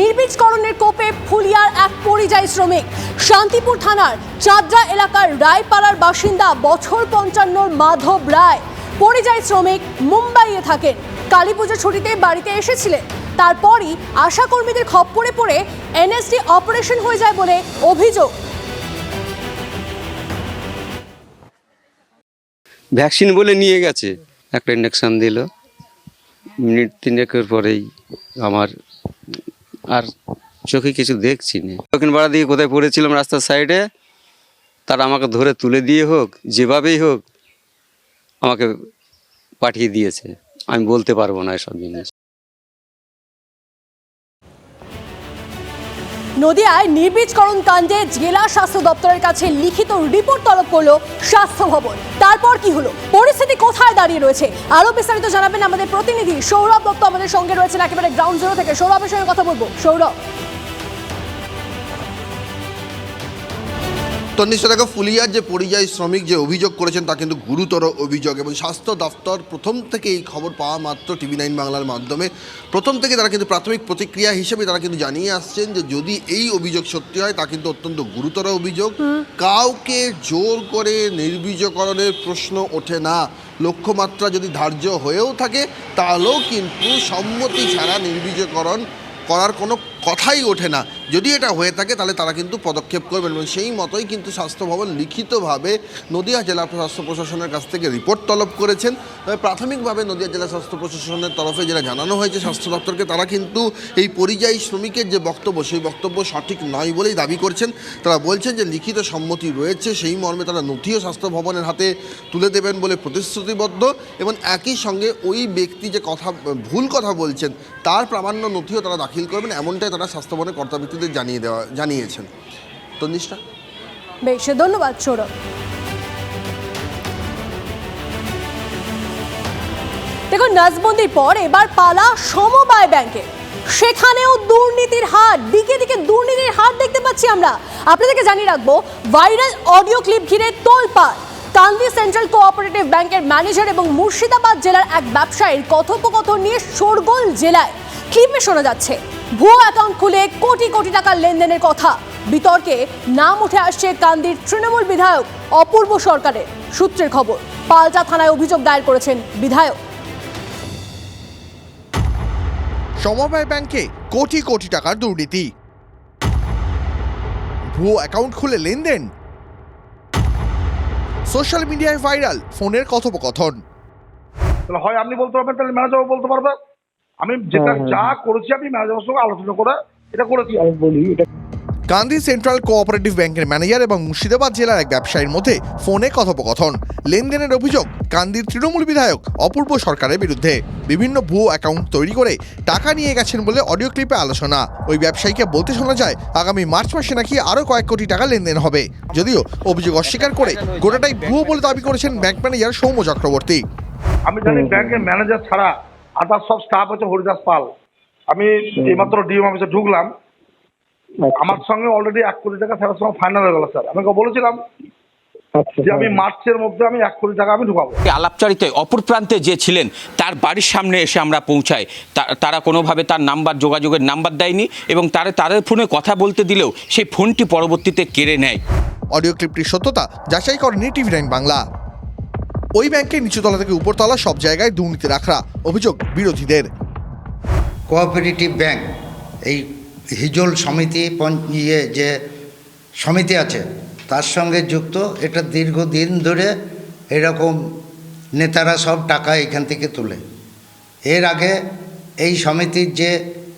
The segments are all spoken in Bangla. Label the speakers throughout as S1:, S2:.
S1: নির্বীজকরণের কোপে ফুলিয়ার এক পরিযায়ী শ্রমিক। শান্তিপুর থানার চাদরা এলাকার রায়পাড়ার বাসিন্দা বছর পঞ্চান্নর মাধব রায়। পরিযায়ী শ্রমিক মুম্বাইয়ে থাকেন। কালী পুজোর ছুটিতে বাড়িতে এসেছিলেন। তারপরই আশাকর্মীদের খপ্পরে পড়ে এনএসডি অপারেশন হয়ে যায় বলে অভিযোগ।
S2: ভ্যাকসিন বলে নিয়ে গেছে। একটা ইঞ্জেকশন দিল। মিনিট তিনেকের পরেই আমার আর চোখে কিছু দেখছি না। দক্ষিণ পাড়া দিয়ে কোথায় পড়েছিলাম রাস্তার সাইডে তারা আমাকে ধরে তুলে দিয়ে হোক, যেভাবেই হোক, আমাকে পাঠিয়ে দিয়েছে। আমি বলতে পারব না এসব জিনিস।
S1: নদিয়ায় নির্বীজকরণ কাণ্ডে জেলা স্বাস্থ্য দপ্তরের কাছে লিখিত রিপোর্ট তলব করল স্বাস্থ্য ভবন। তারপর কি হলো? পরিস্থিতি কোথায় দাঁড়িয়ে রয়েছে? আরও বিস্তারিত জানাবেন আমাদের প্রতিনিধি সৌরভ দত্ত আমাদের সঙ্গে রয়েছেন একেবারে গ্রাউন্ড জিরো থেকে। সৌরভের সঙ্গে কথা বলব। সৌরভ।
S3: তন্নিশা দেখো ফুলিয়ার যে পরিযায়ী শ্রমিক যে অভিযোগ করেছেন তা কিন্তু গুরুতর অভিযোগ এবং স্বাস্থ্য দফতর প্রথম থেকে এই খবর পাওয়া মাত্র টিভি নাইন বাংলার মাধ্যমে। প্রথম থেকে তারা কিন্তু প্রাথমিক প্রতিক্রিয়া হিসেবে তারা কিন্তু জানিয়ে আসছেন যে যদি এই অভিযোগ সত্যি হয় তা কিন্তু অত্যন্ত গুরুতর অভিযোগ। কাউকে জোর করে নির্বীজকরণের প্রশ্ন ওঠে না। লক্ষ্যমাত্রা যদি ধার্য হয়েও থাকে তাহলেও কিন্তু সম্মতি ছাড়া নির্বীজকরণ করার কোনো কথাই ওঠে না। যদি এটা হয়ে থাকে, তাহলে তারা কিন্তু পদক্ষেপ করবেন এবং সেই মতোই কিন্তু স্বাস্থ্য ভবন লিখিতভাবে নদিয়া জেলা স্বাস্থ্য প্রশাসনের কাছ থেকে রিপোর্ট তলব করেছেন। তবে প্রাথমিকভাবে নদিয়া জেলা স্বাস্থ্য প্রশাসনের তরফে যেটা জানানো হয়েছে স্বাস্থ্য দপ্তরকে, তারা কিন্তু এই পরিযায়ী শ্রমিকের যে বক্তব্য, সেই বক্তব্য সঠিক নয় বলেই দাবি করছেন। তারা বলছেন যে লিখিত সম্মতি রয়েছে, সেই মর্মে তারা নথিও স্বাস্থ্য ভবনের হাতে তুলে দেবেন বলে প্রতিশ্রুতিবদ্ধ এবং একই সঙ্গে ওই ব্যক্তি যে কথা, ভুল কথা বলছেন, তার প্রামাণ্য নথিও তারা দাখিল করবেন। এমনটাই তারা স্বাস্থ্য ভবনের কর্তাব্যক্তিদের জানিয়ে দেওয়া, জানিয়েছেন। তন্নিষ্ঠা?
S1: বেশ, ধন্যবাদ, সৌরভ। দেখুন নাজবন্দির পর এবার পালা সমবায় ব্যাংকে। সেখানেও দুর্নীতির হাত দিকে দিকে দুর্নীতির হাত দেখতে পাচ্ছি আমরা। আপনাদেরকে জানিয়ে রাখব, ভাইরাল অডিও ক্লিপ ঘিরে তোলপাড়। কান্দি সেন্ট্রাল কোঅপারেটিভ ব্যাংকের ম্যানেজার এবং মুর্শিদাবাদ জেলার এক ব্যবসায়ীর কথোপকথন নিয়ে শোরগোল জেলায়। ক্লিপে শোনা যাচ্ছে ভুয়ো অ্যাকাউন্ট খুলে কোটি কোটি টাকার লেনদেনের কথা। বিতর্কে নাম উঠে আসছে কান্দির তৃণমূল বিধায়ক অপূর্ব সরকারের সূত্রের খবর। পাল্টা থানায় অভিযোগ দায়ের করেছেন বিধায়ক।
S4: সমবায় ব্যাংকে কোটি কোটি টাকার দুর্নীতি। ভুয়ো অ্যাকাউন্ট খুলে লেনদেন। সোশ্যাল মিডিয়ায় ভাইরাল ফোনের কথোপকথন।
S5: হয় আপনি বলতে পারবেন তাহলে ম্যানেজারও বলতে পারবে। আমি যেটা যা করেছি আমি ম্যানেজারের সঙ্গে আলোচনা করে এটা করেছি।
S6: আমি বলি এটা
S4: কান্দি সেন্ট্রাল কোঅপারেটিভ ব্যাংকের ম্যানেজার এবং মুর্শিদাবাদ জেলার এক ব্যবসায়ীর মধ্যে ফোনে কথোপকথন। লেনদেনের অভিযোগ কান্দির তৃণমূল বিধায়ক অপূর্ব সরকারের বিরুদ্ধে। বিভিন্ন ভুয়ো অ্যাকাউন্ট তৈরি করে টাকা নিয়ে গেছেন বলে অডিও ক্লিপে আলোচনা। ওই ব্যবসায়ীকে বলতে শোনা যায় আগামী মার্চ মাসে নাকি আরও কয়েক কোটি টাকা লেনদেন হবে। যদিও অভিযোগ অস্বীকার করে গোটাটাই ভুয়ো বলে দাবি করেছেন ব্যাংক ম্যানেজার সৌম্য চক্রবর্তী।
S5: আমি জানি ব্যাংকের ম্যানেজার ছাড়া আদার সব স্টাফ হচ্ছে হরিদাস পাল। আমি এইমাত্র ডিএম অফিসে ঢুকলাম। আমার সঙ্গে অলরেডি এক কোটি টাকা স্যারের সঙ্গে ফাইনাল হয়ে গেল স্যার আমি বলেছিলাম
S6: আচ্ছা
S5: যে আমি মার্চের মধ্যে আমি এক কোটি টাকা আমি ঢুকাবো।
S7: এই আলাপচারিতায় অপর প্রান্তে যে ছিলেন তার বাড়ির সামনে এসে আমরা পৌঁছাই। তা- তারা কোনোভাবে তার নাম্বার যোগাযোগের নাম্বার দেয়নি এবং তারা তাদের ফোনে কথা বলতে দিলেও সেই ফোনটি পরবর্তীতে কেড়ে নেয়।
S4: অডিও ক্লিপটির সত্যতা যাচাই করেনি টিভি নাইন বাংলা। ওই ব্যাংকের নিচুতলা থেকে উপরতলা সব জায়গায় দুর্নীতি রাখা অভিযোগ বিরোধীদের।
S8: কোঅপারেটিভ ব্যাংক এই হিজল সমিতি ইয়ে যে সমিতি আছে, তার সঙ্গে যুক্ত। এটা দীর্ঘদিন ধরে এরকম নেতারা সব টাকা এখান থেকে তোলে। এর আগে এই সমিতির যে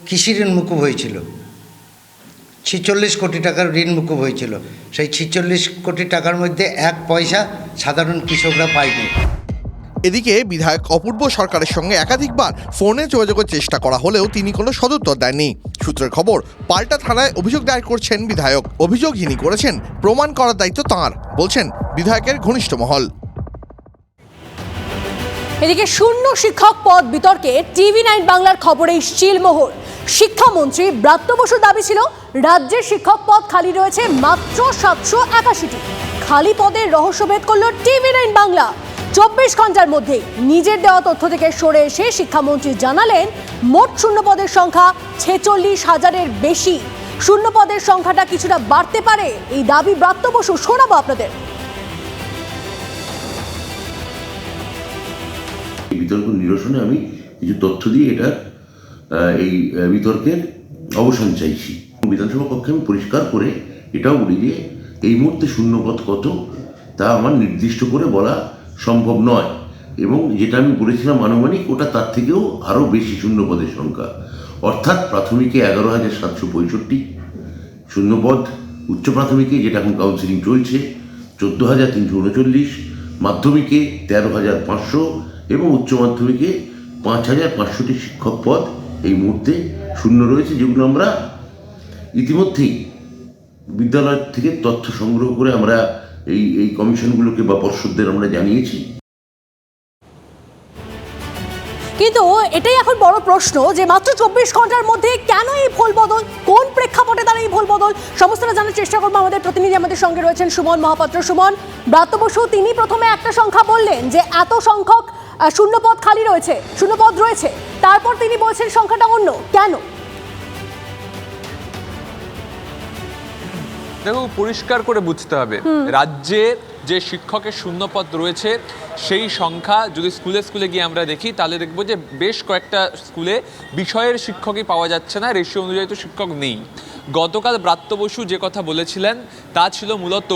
S8: কৃষি ঋণ মুকুব হয়েছিল ছিচল্লিশ কোটি টাকার ঋণ মুকুব হয়েছিল। সেই ছিচল্লিশ কোটি টাকার মধ্যে এক পয়সা সাধারণ কৃষকরা পায়নি।
S4: এদিকে বিধায়ক অপূর্ব সরকারের সঙ্গে একাধিকবার ফোনে যোগাযোগের চেষ্টা করা হলেও তিনি কোনো সদুত্তর দেননি। সূত্রের খবর, পাল্টা থানায় অভিযোগ দায়ের করছেন বিধায়ক। অভিযোগ অভিযোগহীনই করেছেন, প্রমাণ করার দায়িত্ব তাঁর, বলছেন বিধায়কের ঘনিষ্ঠ মহল।
S1: এদিকে শূন্য শিক্ষক পদ বিতর্কে টিভি নাইন বাংলার খবরে শিলমোহর। শিক্ষামন্ত্রী ব্রাত্য বসুর দাবি ছিল, রাজ্যের শিক্ষক পদ খালি রয়েছে মাত্র সাতশো একাশিটি। খালি পদের রহস্যভেদ করল টিভি নাইন বাংলা। চব্বিশ ঘণ্টার মধ্যে নিজের দেওয়া তথ্য থেকে সরে এসে শিক্ষামন্ত্রী জানালেন, মোট শূন্যপদের সংখ্যা ছেচল্লিশ হাজারের বেশি। শূন্যপদের সংখ্যাটা কিছুটা বাড়তে পারে, এই দাবি ব্রাত্য বসু শোনাবো আপনাদের।
S6: বিতর্ক নিরসনে আমি কিছু তথ্য দিয়ে এটার এই বিতর্কের অবসান চাইছি। বিধানসভা কক্ষে আমি পরিষ্কার করে এটাও বলি যে, এই মুহূর্তে শূন্যপদ কত তা আমার নির্দিষ্ট করে বলা সম্ভব নয়। এবং যেটা আমি বলেছিলাম আনুমানিক, ওটা তার থেকেও আরও বেশি শূন্যপদের সংখ্যা। অর্থাৎ প্রাথমিকে এগারো হাজার সাতশো পঁয়ষট্টি শূন্যপদ, উচ্চ প্রাথমিকে যেটা এখন কাউন্সিলিং চলছে, চোদ্দ হাজার তিনশো উনচল্লিশ, মাধ্যমিকে তেরো হাজার পাঁচশো এবং উচ্চ মাধ্যমিকে পাঁচ হাজার পাঁচশোটি শিক্ষক পদ এই মুহূর্তে শূন্য রয়েছে, যেগুলো আমরা ইতিমধ্যেই বিদ্যালয় থেকে তথ্য সংগ্রহ করে আমরা এই এই কমিশনগুলোকে বা পর্ষদদের আমরা জানিয়েছি।
S1: কিন্তু এটাই এখন বড় প্রশ্ন যে মাত্র চব্বিশ ঘণ্টার মধ্যে কেন এই ভুল বদল? কোন প্রেক্ষাপটে তারা এই ভুল বদল? সমস্তটা জানার চেষ্টা করব। আমাদের প্রতিনিধি আমাদের সঙ্গে রয়েছেন সুমন মহাপাত্র। সুমন, ব্রাত্য বসু, তিনি প্রথমে একটা সংখ্যা বললেন যে এত সংখ্যক শূন্যপদ খালি রয়েছে শূন্য পদ রয়েছে। তারপর তিনি বলছেন সংখ্যাটা অন্য। কেন?
S9: দেখো পরিষ্কার করে বুঝতে হবে। রাজ্যে যে শিক্ষকের শূন্যপদ রয়েছে সেই সংখ্যা যদি স্কুলে স্কুলে গিয়ে আমরা দেখি তাহলে দেখব যে বেশ কয়েকটা স্কুলে বিষয়ের শিক্ষকই পাওয়া যাচ্ছে না রেশিও অনুযায়ী তো শিক্ষক নেই গতকাল ব্রাত্য বসু যে কথা বলেছিলেন তা ছিল মূলত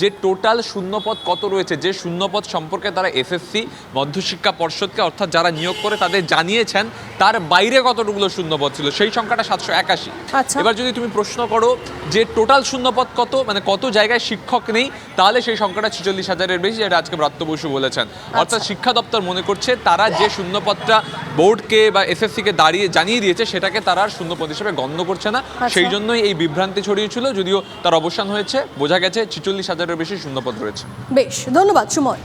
S9: যে টোটাল শূন্যপদ কত রয়েছে যে শূন্যপদ সম্পর্কে তারা এসএসসি মধ্যশিক্ষা পর্ষদকে অর্থাৎ যারা নিয়োগ করে তাদের জানিয়েছেন তার বাইরে কতটুকুলো শূন্যপদ ছিল সেই সংখ্যাটা সাতশো একাশি
S1: আচ্ছা।
S9: এবার যদি তুমি প্রশ্ন করো যে টোটাল শূন্যপদ কত মানে কত জায়গায় শিক্ষক নেই তাহলে সেই সংখ্যাটা ছেচল্লিশ হাজারের বেশি যেটা আজকে ব্রাত্য বসু বলেছেন। অর্থাৎ শিক্ষা দপ্তর মনে করছে তারা যে শূন্যপদটা বোর্ডকে বা এসএসসিকে দাঁড়িয়ে জানিয়ে দিয়েছে সেটাকে তারা আর শূন্যপদ হিসেবে গণ্য করছে না। সেই জন্যই এই বিভ্রান্তি ছড়িয়েছিল যদিও তার অবসান হয়েছে। বোঝা গেছে ছেচল্লিশ হাজারের বেশি শূন্যপদ রয়েছে।
S1: বেশ ধন্যবাদ সুমন।